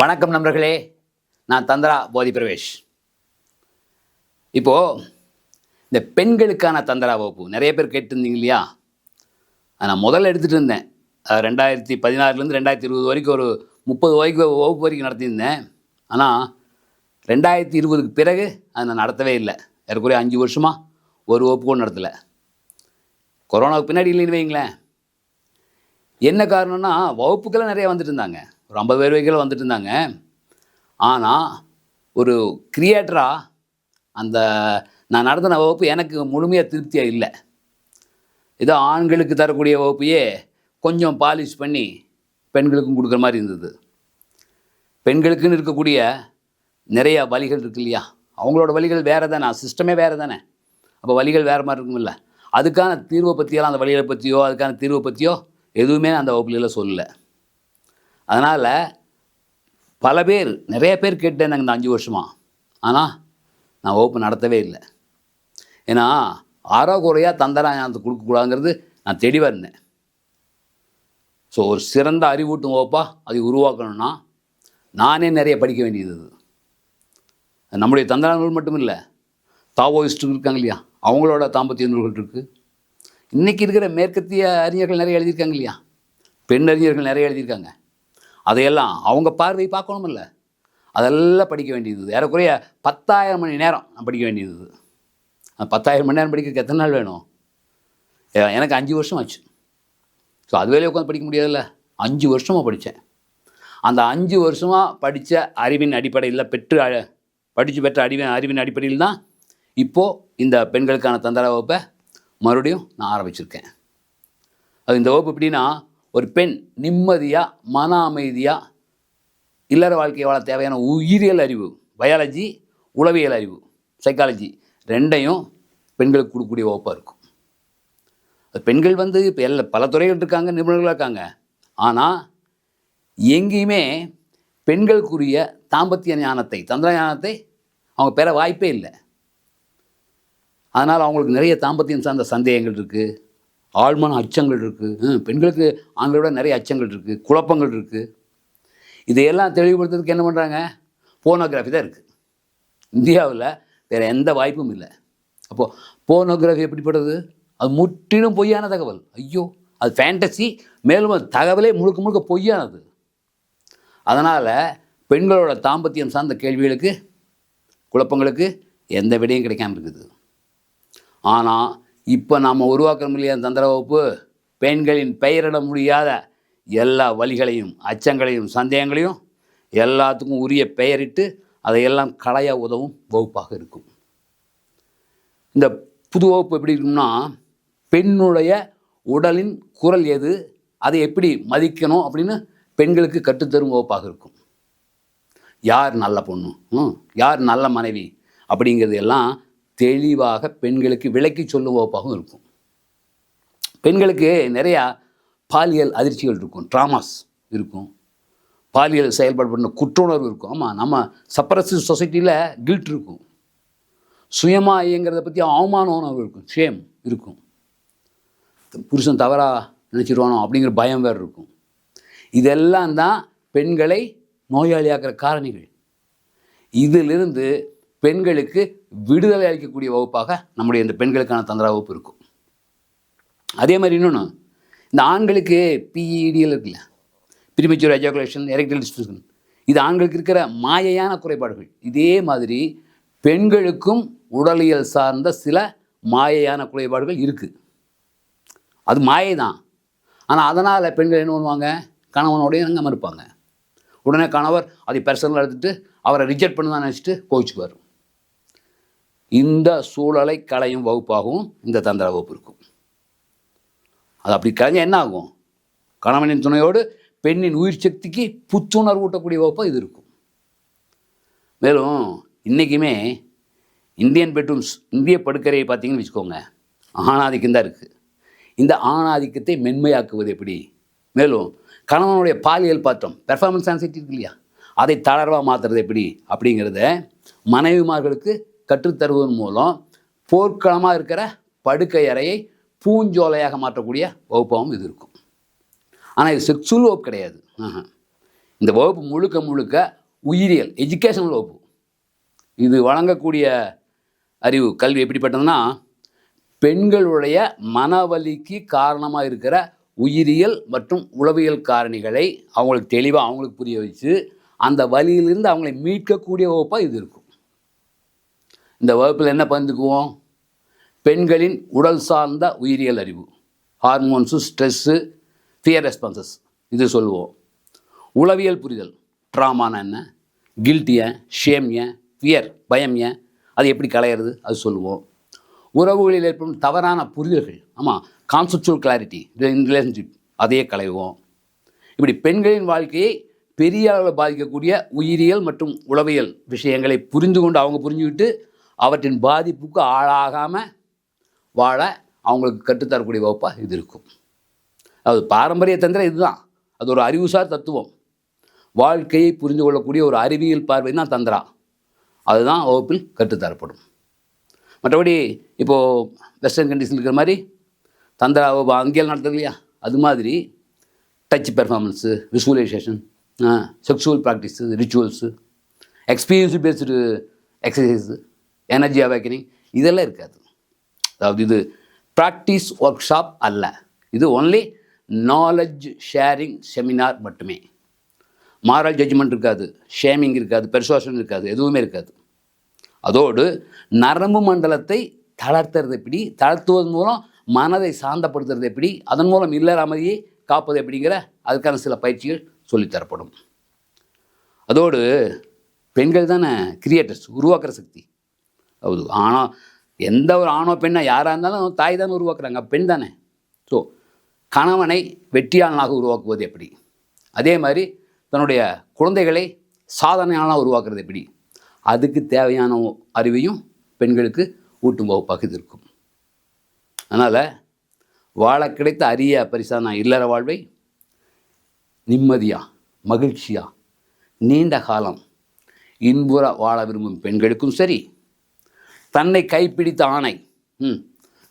வணக்கம் நண்பர்களே. நான் தந்திரா போதி பிரவேஷ் இப்போது இந்த பெண்களுக்கான தந்திரா வகுப்பு. நிறைய பேர் கேட்டிருந்தீங்க இல்லையா? நான் முதல்ல எடுத்துகிட்டு இருந்தேன். ரெண்டாயிரத்தி பதினாறுலேருந்து ரெண்டாயிரத்தி இருபது வரைக்கும் ஒரு முப்பது வரைக்கும் வகுப்பு வரைக்கும் நடத்தியிருந்தேன். ஆனால் ரெண்டாயிரத்தி இருபதுக்கு பிறகு அதை நான் நடத்தவே இல்லை. ஏறக்குறைய அஞ்சு வருஷமாக ஒரு வகுப்பு கூட நடத்தலை. கொரோனாவுக்கு பின்னாடி இல்லைன்னு வைங்களேன். என்ன காரணம்னா வகுப்புக்கெல்லாம் நிறைய வந்துட்டு இருந்தாங்க. ஒரு ஐம்பது பேர் வைக்கல வந்துட்டு இருந்தாங்க. ஆனால் ஒரு கிரியேட்டராக அந்த நான் நடத்தின வகுப்பு எனக்கு முழுமையாக திருப்தியாக இல்லை. ஏதோ ஆண்களுக்கு தரக்கூடிய வகுப்பையே கொஞ்சம் பாலிஷ் பண்ணி பெண்களுக்கும் கொடுக்குற மாதிரி இருந்தது. பெண்களுக்குன்னு இருக்கக்கூடிய நிறைய வழிகள் இருக்கு இல்லையா? அவங்களோட வழிகள் வேறு தானே சிஸ்டமே வேறு தானே. அப்போ வழிகள் வேறு மாதிரி இருக்குமில்ல அதுக்கான தீர்வை பற்றியெல்லாம் அந்த வழிகளை பற்றியோ அதுக்கான தீர்வை பற்றியோ எதுவுமே அந்த வகுப்புலாம் சொல்லலை. அதனால் பல பேர் நிறைய பேர் கேட்டேன் நாங்கள் இந்த அஞ்சு வருஷமாக ஆனால் நான் வகுப்பு நடத்தவே இல்லை. ஏன்னா ஆறோ குறையாக தந்தரா ஞானத்தை கொடுக்கக்கூடாதுங்கிறது நான் தெளிவாக இருந்தேன் ஸோ ஒரு சிறந்த அறிவூட்டும் வகுப்பாக அதை உருவாக்கணும்னா நானே நிறைய படிக்க வேண்டியது அது. நம்முடைய தந்திர நூல் மட்டும் இல்லை தாவோயிஸ்ட்டு இருக்காங்க இல்லையா? அவங்களோட தாம்பத்திய நூல்கள் இருக்குது இன்றைக்கி இருக்கிற மேற்கத்திய அறிஞர்கள் நிறைய எழுதியிருக்காங்க இல்லையா? பெண் அறிஞர்கள் நிறைய எழுதியிருக்காங்க. அதையெல்லாம் அவங்க பார்வை பார்க்கணுமில்ல. அதெல்லாம் படிக்க வேண்டியது. ஏறக்குறைய பத்தாயிரம் மணி நேரம் நான் படிக்க வேண்டியது. அந்த பத்தாயிரம் மணி நேரம் படிக்கிறதுக்கு எத்தனை நாள் வேணும்? எனக்கு அஞ்சு வருஷம் ஆச்சு. ஸோ அது வேலையை உட்காந்து படிக்க முடியாதுல்ல. அஞ்சு வருஷமாக படித்தேன். அந்த அஞ்சு வருஷமாக படித்த அறிவின் அடிப்படையில் பெற்று படித்து பெற்ற அறிவின் அறிவின் அடிப்படையில் தான் இப்போது இந்த பெண்களுக்கான தந்திர வகுப்பை மறுபடியும் நான் ஆரம்பிச்சிருக்கேன். அது இந்த வகுப்பு எப்படின்னா ஒரு பெண் நிம்மதியாக மன அமைதியாக இல்லற வாழ்க்கையை வாழ தேவையான உயிரியல் அறிவு பயாலஜி உளவியல் அறிவு சைக்காலஜி ரெண்டையும் பெண்களுக்கு கொடுக்கக்கூடிய வகுப்பாக இருக்கும். அது பெண்கள் வந்து இப்போ எல்லா பல துறைகள் இருக்காங்க நிபுணர்களாக இருக்காங்க. ஆனால் எங்கேயுமே பெண்களுக்குரிய தாம்பத்திய ஞானத்தை தந்திர ஞானத்தை அவங்க பெற வாய்ப்பே இல்லை. அதனால் அவங்களுக்கு நிறைய தாம்பத்தியம் சார்ந்த சந்தேகங்கள் இருக்குது ஆழ்மான அச்சங்கள் இருக்குது பெண்களுக்கு ஆண்களை விட நிறைய அச்சங்கள் இருக்குது குழப்பங்கள் இருக்குது இதையெல்லாம் தெளிவுபடுத்துறதுக்கு என்ன பண்ணுறாங்க போனோகிராஃபி தான் இருக்குது இந்தியாவில் வேறு எந்த வாய்ப்பும் இல்லை. அப்போது போனோகிராஃபி எப்படிப்பட்டது? அது முற்றிலும் பொய்யான தகவல். ஐயோ அது ஃபேண்டசி மேலும் அது தகவலே முழுக்க முழுக்க பொய்யானது. அதனால் பெண்களோட தாம்பத்தியம் சார்ந்த கேள்விகளுக்கு குழப்பங்களுக்கு எந்த விடையும் கிடைக்காமல் இருக்குது. ஆனால் இப்போ நாம் உருவாக்குறோம் இல்லையா தந்திர வகுப்பு? பெண்களின் பெயரிட முடியாத எல்லா வழிகளையும் அச்சங்களையும் சந்தேகங்களையும் எல்லாத்துக்கும் உரிய பெயரிட்டு அதையெல்லாம் களைய உதவும் வகுப்பாக இருக்கும். இந்த புது வகுப்பு எப்படி இருக்கும்னா பெண்ணுடைய உடலின் குரல் எது அதை எப்படி மதிக்கணும் அப்படின்னு பெண்களுக்கு கற்றுத்தரும் வகுப்பாக இருக்கும். யார் நல்ல பொண்ணு? யார் நல்ல மனைவி? அப்படிங்கிறது எல்லாம் தெளிவாக பெண்களுக்கு விளக்கி சொல்லுவோப்பாகவும் இருக்கும். பெண்களுக்கு நிறையா பாலியல் அதிர்ச்சிகள் இருக்கும் ட்ராமாஸ் இருக்கும். பாலியல் செயல்பாடு பண்ண குற்றுணர்வு இருக்கும். ஆமாம் நம்ம சப்பரசிவ் சொசைட்டியில் கில்ட் இருக்கும். சுயமாக இயங்கிறத பற்றி அவமான உணர்வு இருக்கும் ஷேம் இருக்கும். புருஷன் தவறாக நினச்சிடுவானோ அப்படிங்கிற பயம் வேறு இருக்கும். இதெல்லாம் தான் பெண்களை நோயாளியாக்குற காரணிகள். இதிலிருந்து பெண்களுக்கு விடுதலை அளிக்கக்கூடிய வகுப்பாக நம்முடைய இந்த பெண்களுக்கான தந்திர வகுப்பு இருக்கும். அதே மாதிரி இன்னொன்று இந்த ஆண்களுக்கு பிஇடிஎல் இருக்குல்ல? ப்ரிமெச்சூர் எஜாகுலேஷன் எரெக்டல் டிஸ்பியூஷன் இது ஆண்களுக்கு இருக்கிற மாயையான குறைபாடுகள். இதே மாதிரி பெண்களுக்கும் உடலியல் சார்ந்த சில மாயையான குறைபாடுகள் இருக்குது அது மாயை தான் ஆனால் அதனால் பெண்கள் என்ன பண்ணுவாங்க? கணவனோடய அங்கே இருப்பாங்க. உடனே கணவர் அதை பர்சனலாக எடுத்துகிட்டு அவரை ரிஜெக்ட் பண்ண நினச்சிட்டு கோவிச்சுக்குவார். இந்த சூழலை களையும் வகுப்பாகவும் இந்த தந்திர வகுப்பு இருக்கும். அது அப்படி கலைஞ்சா என்ன ஆகும்? கணவனின் துணையோடு பெண்ணின் உயிர் சக்திக்கு புத்துணர்வு ஊட்டக்கூடிய வகுப்பாக இது இருக்கும். மேலும் இன்றைக்குமே இந்தியன் பெட்ரூம்ஸ் இந்திய படுக்கரையை பார்த்தீங்கன்னு வச்சுக்கோங்க ஆணாதிக்கம் தான் இருக்குது இந்த ஆணாதிக்கத்தை மென்மையாக்குவது எப்படி? மேலும் கணவனுடைய பாலியல் பாத்திரம் பெர்ஃபார்மன்ஸ் ஆன்சைட்டி இருக்கு இல்லையா? அதை தளர்வாக மாற்றுறது எப்படி? அப்படிங்கிறத மனைவிமார்களுக்கு கற்றுத்தருவதன் மூலம் போர்க்களமாக இருக்கிற படுக்கை அறையை பூஞ்சோலையாக மாற்றக்கூடிய வகுப்பாகவும் இது இருக்கும். ஆனால் இது செக்ஸுவல் வகுப்பு கிடையாது. இந்த வகுப்பு முழுக்க முழுக்க உயிரியல் எஜுகேஷனல் வகுப்பு. இது வழங்கக்கூடிய அறிவு கல்வி எப்படிப்பட்டதுன்னா பெண்களுடைய மனவலிக்கு காரணமாக இருக்கிற உயிரியல் மற்றும் உளவியல் காரணிகளை அவங்களுக்கு தெளிவாக அவங்களுக்கு புரிய வச்சு அந்த வழியிலிருந்து அவங்களை மீட்கக்கூடிய வகுப்பாக இது இருக்கும். இந்த வகுப்பில் என்ன பகிர்ந்துக்குவோம்? பெண்களின் உடல் சார்ந்த உயிரியல் அறிவு ஹார்மோன்ஸு ஸ்ட்ரெஸ்ஸு ஃபியர் ரெஸ்பான்சஸ் இது சொல்லுவோம். உளவியல் புரிதல் ட்ராமானா என்ன? கில்ட் ஏன்? ஷேம் ஏன்? ஃபியர் பயம் ஏன்? அது எப்படி களையிறது? அது சொல்லுவோம். உறவுகளில் ஏற்படும் தவறான புரிதல்கள் ஆமாம் கான்செப்சுவல் கிளாரிட்டி இன் ரிலேஷன்ஷிப் அதையே களைவோம். இப்படி பெண்களின் வாழ்க்கையை பெரிய அளவில் பாதிக்கக்கூடிய உயிரியல் மற்றும் உளவியல் விஷயங்களை புரிந்து கொண்டு அவங்க புரிஞ்சுக்கிட்டு அவற்றின் பாதிப்புக்கு ஆளாகாமல் வாழ அவங்களுக்கு கற்றுத்தரக்கூடிய வகுப்பாக இது இருக்கும். அது பாரம்பரிய தந்திரம் இதுதான். அது ஒரு அறிவுசார் தத்துவம். வாழ்க்கையை புரிந்து கொள்ளக்கூடிய ஒரு அறிவியல் பார்வை தான் தந்திரா. அதுதான் வகுப்பில் கற்றுத்தரப்படும். மற்றபடி இப்போது வெஸ்டர்ன் கண்டிஷன் இருக்கிற மாதிரி தந்திரா வகுப்பு அங்கேயும் நடத்துது இல்லையா? அது மாதிரி touch performance visualisation sexual practice rituals experience based exercise energy awakening இதெல்லாம் இருக்காது. அதாவது இது ப்ராக்டிஸ் ஒர்க் ஷாப் அல்ல. இது ஒன்லி நாலெட்ஜ் ஷேரிங் செமினார் மட்டுமே. மாரல் ஜட்ஜ்மெண்ட் இருக்காது. ஷேமிங் இருக்காது. பெர்சுவாஷன் இருக்காது. எதுவுமே இருக்காது. அதோடு நரம்பு மண்டலத்தை தளர்த்துறது எப்படி தளர்த்துவதன் மூலம் மனதை சாந்தப்படுத்துறது எப்படி அதன் மூலம் இல்லாமதியை காப்பது எப்படிங்கிற அதுக்கான சில பயிற்சிகள் சொல்லித்தரப்படும் அதோடு பெண்கள் தானே கிரியேட்டர்ஸ் உருவாக்குற சக்தி. அது ஆணோ எந்த ஒரு ஆணோ பெண்ணோ யாராக இருந்தாலும் தாய் தானே உருவாக்குறாங்க பெண் தானே ஸோ கணவனை வெற்றியாளனாக உருவாக்குவது எப்படி அதே மாதிரி தன்னுடைய குழந்தைகளை சாதனையாளனாக உருவாக்குறது எப்படி அதுக்கு தேவையான அறிவையும் பெண்களுக்கு ஊட்டும் வகுப்பாக இது இருக்கும் அதனால் வாழ கிடைத்த அரிய பரிசான இல்லற வாழ்வை நிம்மதியாக மகிழ்ச்சியாக நீண்ட காலம் இன்புற வாழ விரும்பும் பெண்களுக்கும் சரி தன்னை கைப்பிடித்த ஆணை ம்,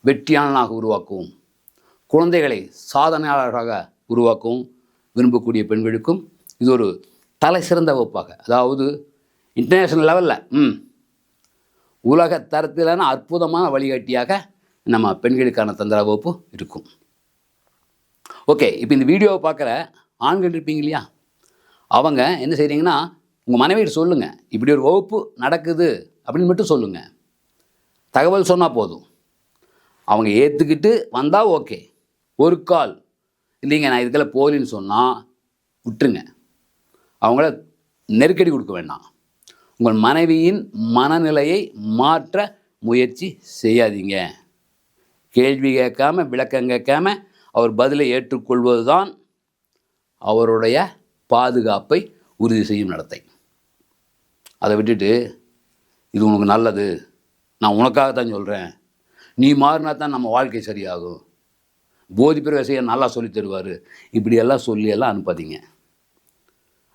வெற்றியாளனாக உருவாக்கவும். குழந்தைகளை சாதனையாளர்களாக உருவாக்கவும். விரும்பக்கூடிய பெண்களுக்கும் இது ஒரு தலை சிறந்த வகுப்பாக அதாவது இன்டர்நேஷ்னல் லெவலில் ம் உலக தரத்திலான அற்புதமான வழிகாட்டியாக நம்ம பெண்களுக்கான தந்திர வகுப்பு இருக்கும். ஓகே இப்போ இந்த வீடியோவை பார்க்குற ஆண்கள் இருப்பீங்க இல்லையா? அவங்க என்ன செய்கிறீங்கன்னா உங்கள் மனைவியை சொல்லுங்கள் இப்படி ஒரு வகுப்பு நடக்குது அப்படின்னு மட்டும் சொல்லுங்கள் தகவல் சொன்னால் போதும். அவங்க ஏற்றுக்கிட்டு வந்தால் ஓகே. ஒரு கால். இல்லைங்க நான் இதுக்கெல்லாம் போகலின்னு சொன்னால் விட்டுருங்க. அவங்கள நெருக்கடி கொடுக்க வேண்டாம். உங்கள் மனைவியின் மனநிலையை மாற்ற முயற்சி செய்யாதீங்க. கேள்வி கேட்காம விளக்கம் கேட்காம அவர் பதிலை ஏற்றுக்கொள்வது தான் அவருடைய பாதுகாப்பை உறுதி செய்யும் நடத்தை. அதை விட்டுட்டு இது உனக்கு நல்லது. நான் உனக்காக தான் சொல்கிறேன் நீ மாறினா தான் நம்ம வாழ்க்கை சரியாகும். போதி பிரவேசையை நல்லா சொல்லி தருவார். இப்படியெல்லாம் சொல்லி எல்லாம் அனுப்பாதீங்க.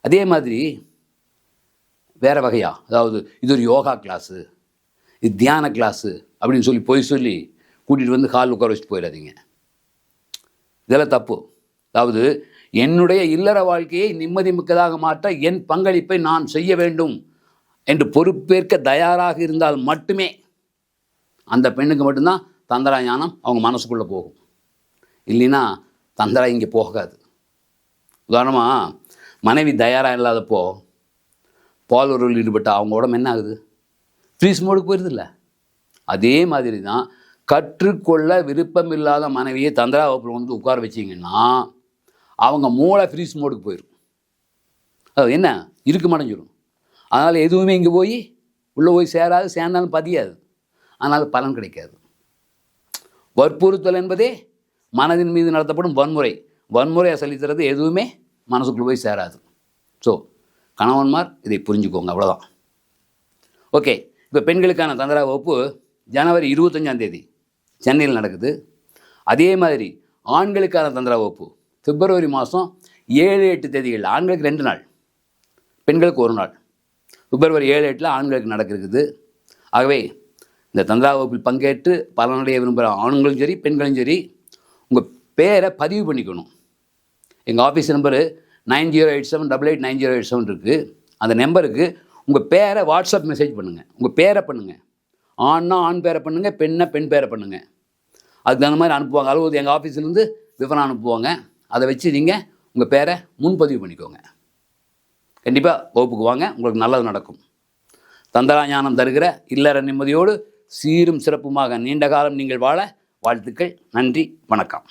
அதே மாதிரி வேறு வகையா? அதாவது இது ஒரு யோகா கிளாஸு இது தியான கிளாஸு அப்படின்னு சொல்லி போய் சொல்லி கூட்டிகிட்டு வந்து கால் உட்கார வச்சுட்டு போயிடாதீங்க. இதெல்லாம் தப்பு. அதாவது என்னுடைய இல்லற வாழ்க்கையை நிம்மதி மிக்கதாக மாற்ற என் பங்களிப்பை நான் செய்ய வேண்டும் என்று பொறுப்பேற்க தயாராக இருந்தால் மட்டுமே அந்த பெண்ணுக்கு மட்டும்தான் தந்திரா ஞானம் அவங்க மனசுக்குள்ளே போகும். இல்லைன்னா தந்திரா இங்கே போகாது. உதாரணமாக மனைவி தயாராக இல்லாதப்போ பால் உறவில் ஈடுபட்ட அவங்க உடம்பு என்ன ஆகுது? ஃப்ரீஸ் மோடுக்கு போயிருதில்ல அதே மாதிரி தான் கற்றுக்கொள்ள விருப்பம் இல்லாத மனைவியை தந்திரா வகுப்பில் வந்து உட்கார வச்சிங்கன்னா அவங்க மூளை ஃப்ரீஸ் மோடுக்கு போயிடும் அது என்ன? இருக்கு மடைஞ்சிடும் அதனால் எதுவுமே இங்கே போய் உள்ளே போய் சேராது சேர்ந்தாலும் பதியாது. அதனால் பலன் கிடைக்காது. வற்புறுத்தல் என்பதே மனதின் மீது நடத்தப்படும் வன்முறை. வன்முறையை செலுத்துறது எதுவுமே மனசுக்குள்ளே போய் சேராது. ஸோ கணவன்மார் இதை புரிஞ்சுக்கோங்க அவ்வளோதான் ஓகே இப்போ பெண்களுக்கான தந்திரா வகுப்பு ஜனவரி இருபத்தஞ்சாம் தேதி சென்னையில் நடக்குது. அதே மாதிரி ஆண்களுக்கான தந்திரா வகுப்பு பிப்ரவரி மாதம் ஏழு எட்டு தேதிகள் ஆண்களுக்கு ரெண்டு நாள் பெண்களுக்கு ஒரு நாள். பிப்ரவரி ஏழு எட்டில் ஆண்களுக்கு நடக்கிறது. ஆகவே இந்த தந்திரா வகுப்பில் பங்கேற்று பலனடைய விரும்புகிற ஆண்களும் சரி பெண்களும் சரி உங்கள் பேரை பதிவு பண்ணிக்கணும். எங்கள் office number nine zero eight seven double eight nine zero eight seven இருக்குது அந்த நம்பருக்கு உங்கள் பேரை வாட்ஸ்அப் மெசேஜ் பண்ணுங்கள் உங்கள் பேரை பண்ணுங்கள் ஆண்னா ஆண் பேரை பண்ணுங்கள் பெண்ணை பெண் பேரை பண்ணுங்கள் அதுக்கு தகுந்த மாதிரி அனுப்புவாங்க. அலுவலகம் எங்கள் ஆஃபீஸ்லேருந்து விவரம் அனுப்புவாங்க. அதை வச்சு நீங்கள் உங்கள் பேரை முன்பதிவு பண்ணிக்கோங்க. கண்டிப்பாக வகுப்புக்கு வாங்க. உங்களுக்கு நல்லது நடக்கும். தந்தரா ஞானம் தருகிற இல்லற நிம்மதியோடு சீரும் சிறப்புமாக நீண்ட காலம் நீங்கள் வாழ வாழ்த்துக்கள். நன்றி வணக்கம்.